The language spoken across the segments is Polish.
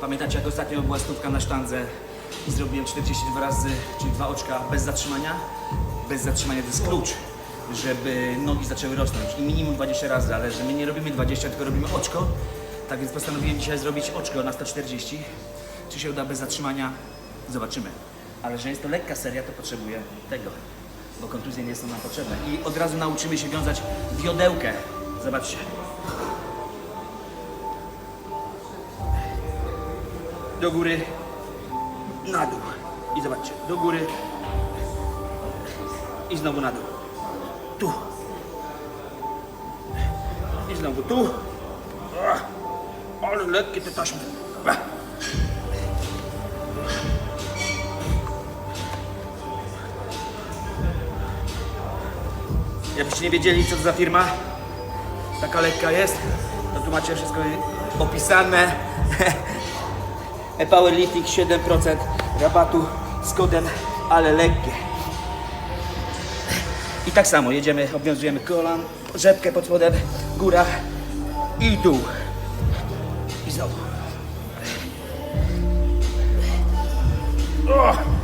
Pamiętacie jak ostatnio była stówka na sztandze i zrobiłem 42 razy, czyli dwa oczka bez zatrzymania? Bez zatrzymania to jest klucz, żeby nogi zaczęły rosnąć i minimum 20 razy, ale że my nie robimy 20, tylko robimy oczko. Tak więc postanowiłem dzisiaj zrobić oczko na 140. Czy się uda bez zatrzymania? Zobaczymy. Ale że jest to lekka seria, to potrzebuję tego, bo kontuzje nie są nam potrzebne. I od razu nauczymy się wiązać wiodełkę. Zobaczcie. Do góry, na dół. I zobaczcie, do góry i znowu na dół. Tu. I znowu tu. Ale lekkie te taśmy. Jakbyście nie wiedzieli, co to za firma, taka lekka jest, to tu macie wszystko opisane. E-Powerlifting 7% rabatu z kodem, ale lekkie. I tak samo jedziemy, obwiązujemy kolan, rzepkę pod spodem, góra i dół. I znowu. O!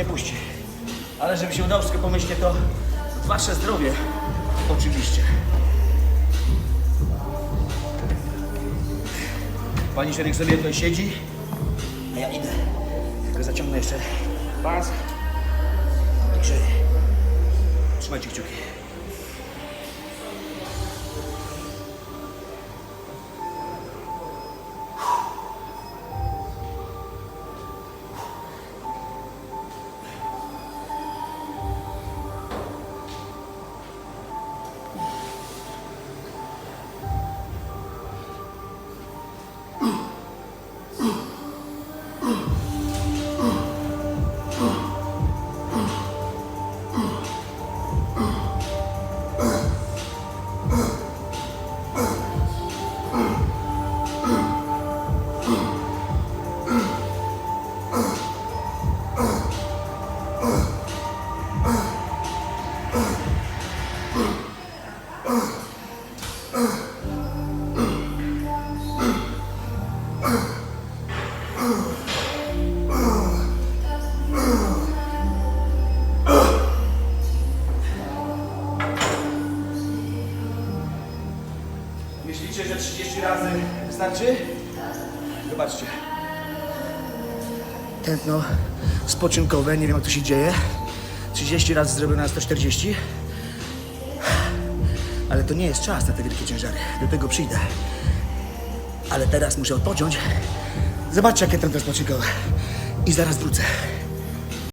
Nie puści. Ale żeby się udało wszystko pomyśleć, to wasze zdrowie oczywiście. Pani Szereg sobie tutaj siedzi, a ja idę. Tylko zaciągnę jeszcze pas. Także trzymajcie kciuki. Oh. Myślicie, że 30 razy wystarczy? Zobaczcie. Tętno spoczynkowe, nie wiem jak to się dzieje. 30 razy zrobione na 140. Ale to nie jest czas na te wielkie ciężary. Do tego przyjdę. Ale teraz muszę odpocząć. Zobaczcie jakie tętno spoczynkowe. I zaraz wrócę.